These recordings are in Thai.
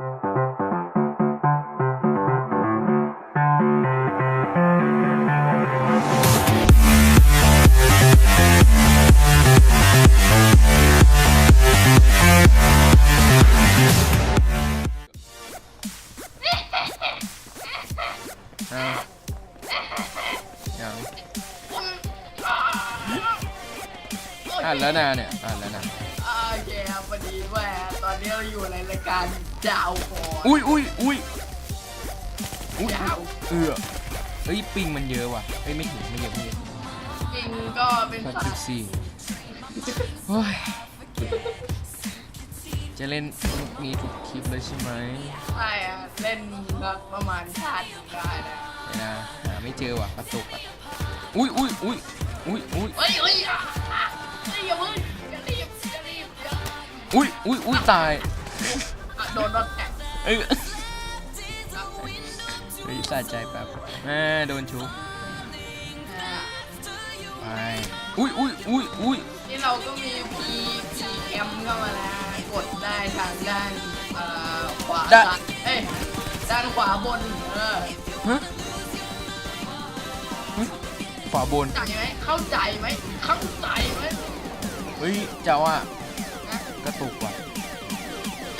อ้าวยังอ่านแล้วนะเนี่ยอ่านแล้วนะโอเคครับวันนี้แหวต อนนี้เราอยู่ในรายการดาวฟอร์อุ้ยอุ้ยอุ้ยอุ้ยดาวเออเฮ้ยปิงมันเยอะว่ะเฮ้ยไม่ถึงไม่เยอะไม่เยอะจริงก็เป็นแปดสัสิตบว์สี่โอ้ยจะเล่นมุกนี้ทุกคลิปเลยใช่ไหมใช่อะเล่นสักประมาณชาติหนึ่งได้นะเดี๋ยวนะหาไม่เจอว่ะกระตุกอะอุ้ยอุ้ยอุ้ยอุ้ยอุ้ย เฮ้ยเฮ้ยอะอะเฮ้ยอย่าเพิ่ง อุ้ยอุ้ยอุ้ยตายอะโดนรถแท็กเอ้ยเฮ้ยสะใจแป๊บแม่โดนชุบอะไปอุ้ยอุ้ยอุ้ยอุ้ยนี่เราก็มี P P M เข้ามาแล้วกดได้ทางด้านเอ่อขวาซ้ายเอ้ยด้านขวาบนเออฮะฮะขวาบนเข้าใจไหมเข้าใจไหมเข้าใจไหมเฮ้ยเจ้าอะนะ กระตุกว่ะ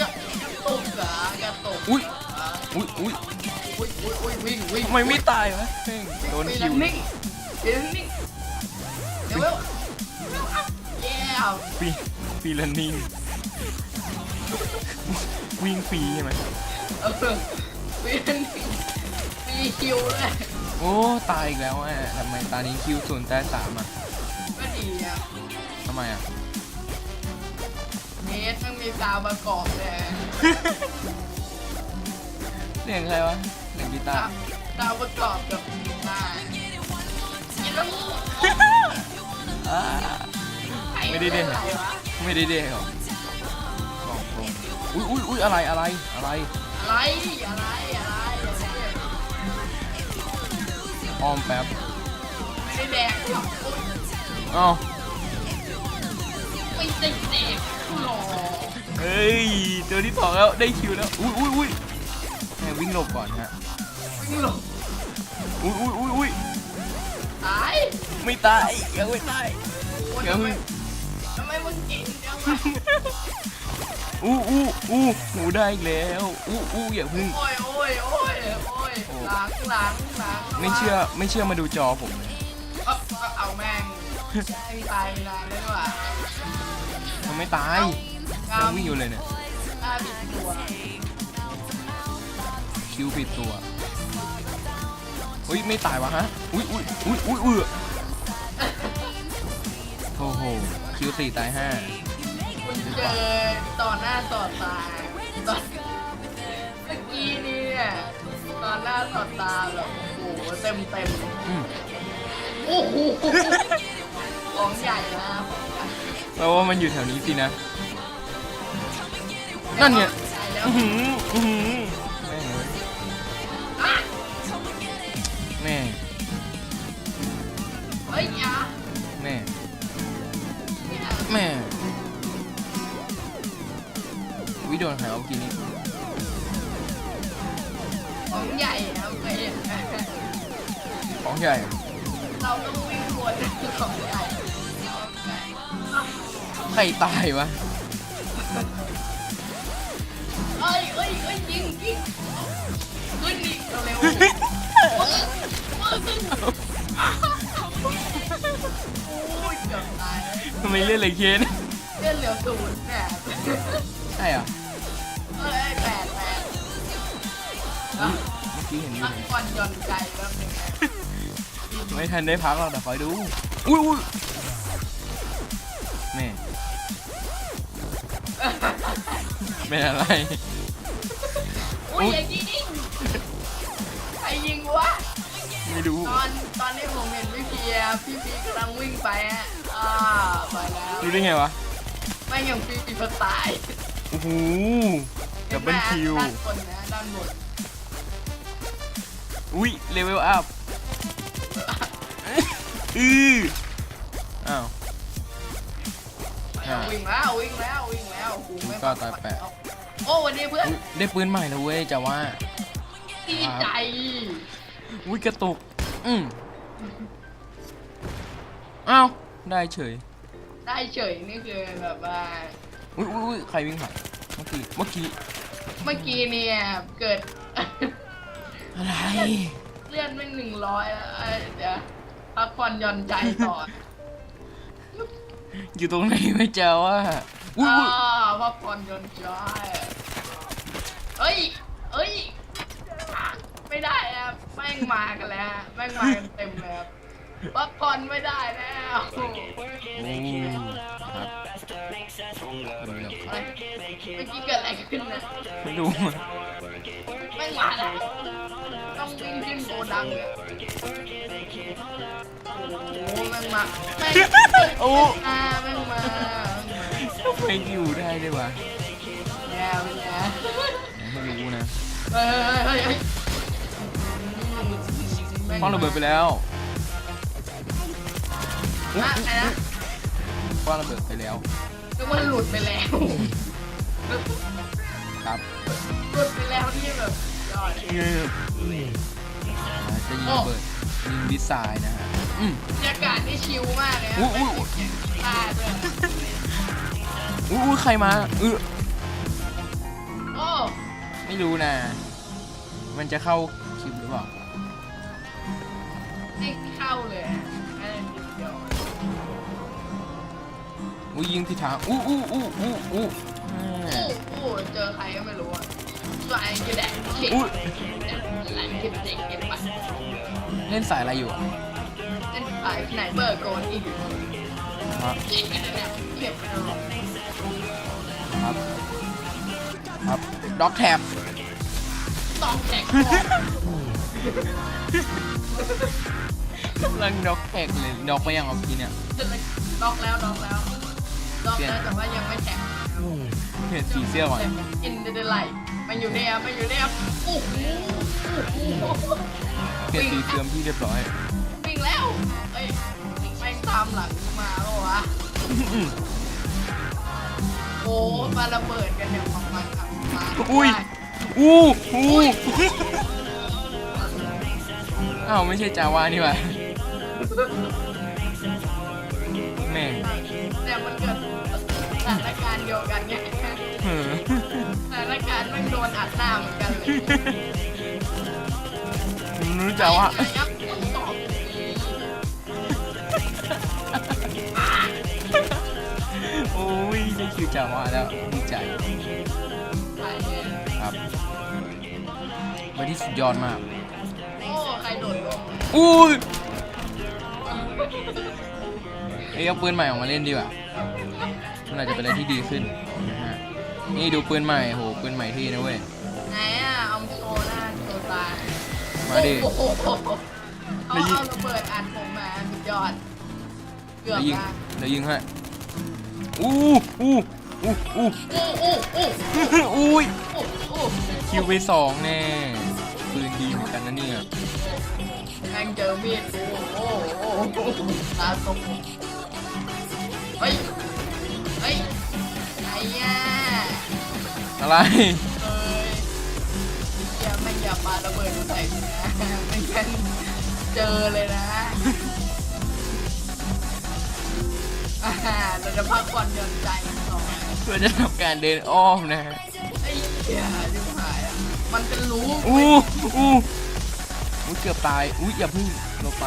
กระกระตุกเหรอกระตุกอุ๊ยเหรออุ้ยอุ้ยอุ้ยอุ้ยอุ้ยวิ่งวิ่งทำไมไม่ตายวะเฮ้ยโดนคิวนิ่งเดี๋ยวนิ่งเดี๋ยวเร็วเร็วอัพเย้ฟรีฟรีลันนิ่งวิ่งฟรีใช่ไหมเออวิ่งนิ่งมีคิวเลยโอ้ตายอีกแล้วอะทำไมตานี้คิวศูนย์แต่สามอะก็ดีอะทำไมอะเม สมันมีซาวประกอบเลยเสียงใครวะเสียงกีตาซาวร์ซาวประกอบกับกีตาร์กินแล้วอ่าไม่ได้เล่นอะไรวะไม่ได้เด้หรอบอกตรงอุ้ยอุ้ยอุ้ยอะไรอะไรอะไร อะไรอะไรอะไรอ้อมแป๊บไม่ได้แดกหรอกอุ๊ยเอ้า ไม่ได้แดกหรอกเฮ้ยเจอที่สองแล้วได้คิวแล้วอุ้ยอุ้ยอุ้ยแม่งวิ่งหลบก่อนฮะวิ่งหลบอุ้ยอุ้ยอุ้ยอุ้ยตายไม่ตายยังไม่ตายโอ้ยเดี๋ยวทำไมมึงทำไมมึงเก่งจังวะอู้อู้อู้หนูได้อีกแล้วอู้อู้อย่าพึ่งโอ้ยโอ้ยโอ้ยโอ้ยหลังหลังหลังไม่เชื่อไม่เชื่อมาดูจอผมเลยเอาเอาเอาแม่งแม่ง ตายนานเลยว่ะมันไม่ตายยังวิ่งอยู่เลยเนี่ยหน้าบิดตัวคิวผิดตัวอุ้ยไม่ตายวะฮะ อุ้ยอุ้ยอุ้ยอุ้ยอุ้ยโอ้โห คิวสี่ตายห้าคุณเจอต่อหน้าต่อตาตอนเมื่อกี้นี่เนี่ยต่อหน้าต่อตาแบบโอ้โหเต็มเต็มอืมโอ้โห ของใหญ่นะของใหญ่แปลว่ามันอยู่แถวนี้สินะ นั่นไงใหญ่แล้วอื้อหืออื้อหือแม่งเลยอะแม่เฮ้ยอย่าแม่อย่าแม่วิโดนใครเอากินนี่ของใหญ่นะเคยเห็นไหมของใหญ่ เราต้องวิ่งวนของใหญ่ รตายวะเอ้ยเอ้ยเอ้ยยิงยิงขึ้นดิเร็วโอ้ยโอ้ยเกือบตายทำไมเล่นอะไรเคนเล่นเหลือศูนย์เนี่ยใช่เหรอะเอ้ยแปดแปดอะเมื่อกี้เห็นอยู่พักก่อนหย่อนใจแป๊บนึงนะไม่ทันได้พักหรอกแต่คอยดู อุ้ยอุ้ยแม่ เป็นอะไร อุ้ยอย่ายิงใครยิงวะ ไม่รู้ ตอนตอนนี้ผมเห็นพี่เพียพี่พีกำลังวิ่งไปอะอ่าไปแล้วรู้ได้ไงวะ ไม่ยังพี่พีก็ตายโอ้โหดับเบิลคิวด้านบนนะด้านบนอุ้ยเลเวลอัพอืออ้าว วิ่งแล้ววิ่งแล้ววิ่งแล้วโอ้โหไม่ก็ตายแปะเอาโอ้วันนี้เพื่อนอุ๊ยได้ปืนใหม่แล้วเว้ยจะว่า ดีใจ อุ้ยกระตุก อืมอ้าว ได้เฉย ได้เฉยนี่คือแบบว่า อุ้ยอุ้ยอุ๊ยใครวิ่งผ่านเมื่อกี้ เมื่อกี้ เมื่อกี้เนี่ยเกิด อะไร เลื่อนไม่หนึ่งร้อยแล้วเอ้ยเดี๋ยวพักผ่อนหย่อนใจก่อน อยู่ตรงไหนไม่เจอว่าอุ้ยอ่าอุ้ยพักผ่อนหย่อนใจเอ้ยเอ้ยอะไม่ได้ครับแม่งมากันแล้วฮะแม่งมากันเต็มเลยครับพักผ่อนไม่ได้แล้ว โอ้ครับ ดูแล้วอะไรเมื่อกี้เกิดอะไรขึ้นนะไม่รู้มันแม่งมาแล้วต้องวิ่งขึ้นโกดังเลยโอ้โหแม่งมาแม่งโอ้มาแม่งมาทำไมอยู่ได้ด้วยวะแย่เป็นไงไม่รู้นะเฮ้ยเฮ้ยเฮ้ยคว้างระเบิดไปแล้วอุ๊ยอะอุ๊ยไรนะคว้างระเบิดไปแล้ว ก็มันหลุดไปแล้ว ครับหลุดไปแล้วนี่แบบยอดอ่าจะยิงระเบิดยิงดีไซน์นะฮะอืมบรรยากาศนี่ชิลมากเลยนะอุ๊ยอุ๊ยไม่เสียงกีตาร์ด้วยอุ้ยอุ๊ยใครมาเออโอ้ไม่รู้นะ มันจะเข้าคลิปหรือเปล่า ไม่เข้าเลยอะ อุ้ยยิงผิดทางอู้อู้อู้อู้อู้อ่าโอ้โหเจอใครก็ไม่รู้อะสายกระแดกเข็ดอุ้ยหลายเข็ดเด็กเข็ดปัดเล่นสายอะไรอยู่อะเล่นสายสไนเปอร์โกนอีกครับเข็ดกันเนี่ยเข็ดไปแล้วครับครับด็อกแท็บต้องแตกคอกกำลังด็อกแท็กเลยด็อกไปยังเอากี้เนี่ยจะเลยล็อกแล้วล็อกแล้ว ล็อกแล้วแต่ว่ายังไม่แตกเห็นสีเสื้อก่อนอินเดอร์ไลท์มันอยู่เนี่ยมันอยู่เนี่ยโอ้โหโอ้โหเปลี่ยนสีเสื่อมที่เรียบร้อยวิ่งแล้วเอ้ยแม่งตามหลังมาแล้ววะอืมโอ้มาระเบิดกันเนี่ยของมันขับมาอุ้ยอู้อู้อ้าวไม่ใช่จาวานี่หว่าแม่งแต่มันเกิดส ถานการณ์เดียวกันไงเออสถานการณ์แม่งโดนอัดหน้าเหมือนกันเลยไม่รู้จาวาไอ้ยักษ์ตอบโอ้ยได้คิวจาวาแล้วดีใจไปเนี่ยครับวันที่สุดยอดมาก โอ้ใครโดดลงอุ้ยเอ้ยเอาปืนใหม่ออกมาเล่นดีกว่า มันอาจจะเป็นอะไรที่ดีขึ้นนะฮะนี่ดูปืนใหม่โหปืนใหม่ที่นะเว้ย ไหนอะเอาโชว์หน้าโชว์ตามาดิ โอ้โหเขาแล้วยิงเอาระเบิดอัดผมมาสุดยอด เกือบเดี๋ยวยิงละเดี๋ยวยิงให้อู้อู้อู้อู้อู้อู้อู้อุ้ยอู้อู้คิวไปสองแน่ปืนดีเหมือนกันนะเนี่ยแม่งเจอมีดกูโอ้โหตาตกเฮ้ย อะไรเอ้ยอย่าแม่งอย่าปาระเบิดใส่กูนะไม่งั้นเจอเลยนะอ่าเราจะพักผ่อนหย่อนใจกันหน่อยเพื่อจะทำการเดินอ้อมนะฮะไอ้เหี้ยจิ๋วหายอะมันเป็นรูอู้อู้อู้เกือบตายอุ้ยอย่าเพึ่งลงไป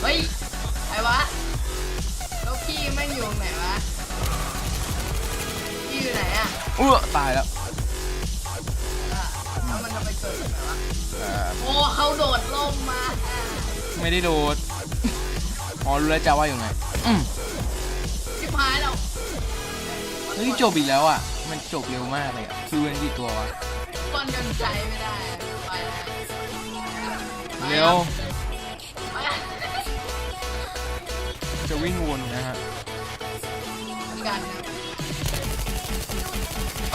เฮ้ยไอ้วะแล้วพี่แม่งอยู่ตรงไหนวะ พี่อยู่ไหนอะอู้ตายแล้วอะแล้วมันจะไปเกิดตรงไหนวะเอ่อโอ้เขาโดดล่มมาไม่ได้โดดอ๋อรู้แล้วจะว่าอยู่ไงอืมชิบหายแล้วเฮ้ยจบอีกแล้วอะ มันจบเร็วมากเลยอะคิวเป็นกี่ตัววะก้อนยนใจไม่ได้อะไปแล้วไปเร็วไปแล้วจะวิ่งวนนะฮะ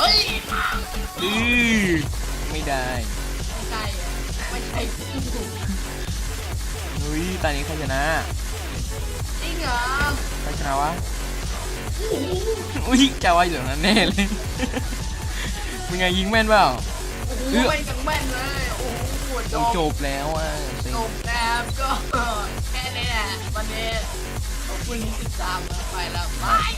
เฮ้ยอือไม่ได้ไม่ใช่อะไม่ใช่กูเฮ้ยตอนนี้ใครชนะจริงเหรอใครชนะวะโอ้โหอุ้ยจะว่าอยู่ตรงนั้นแน่เลยเป็นไงยิงแม่นเปล่าโอ้โหเอื้อไม่จังแม่นเลยโอ้โหจโอ้บจบแล้วอะเซ็งจบแล้วก็แค่นี้แหละวันนี้ขอบคุณที่ติดตามนะไปแล้วบาย